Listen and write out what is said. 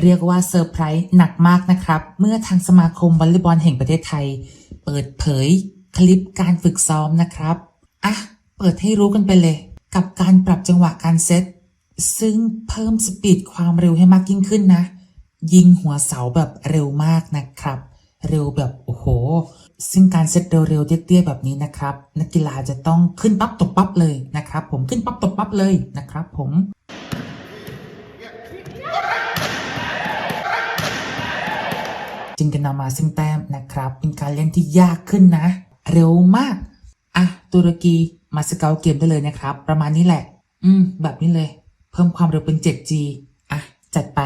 เรียกว่าเซอร์ไพรส์หนักมากนะครับ เมื่อทางสมาคมวอลเลย์บอลแห่งประเทศไทย เปิดเผยคลิปการฝึกซ้อมนะครับ อะ เปิดให้รู้กันไปเลย กับการปรับจังหวะการเซต ซึ่งเพิ่มสปีดความเร็วให้มากยิ่งขึ้นนะ ยิงหัวเสาแบบเร็วมากนะครับ เร็วแบบโอ้โห ซึ่งการเซตเร็วๆเตี้ยๆแบบนี้นะครับ นักกีฬาจะต้องขึ้นปั๊บตกปั๊บเลยนะครับ ผมขึ้นปั๊บตกปั๊บเลยนะครับ ผม จึงจะนำมาซึ่งแต้มนะครับ เป็นการเล่นที่ยากขึ้นนะ เร็วมาก อะ ตุรกีมาสเกลเกมได้เลยนะครับ ประมาณนี้แหละ อืม แบบนี้เลย เพิ่มความเร็วเป็น 7G อะ จัดไป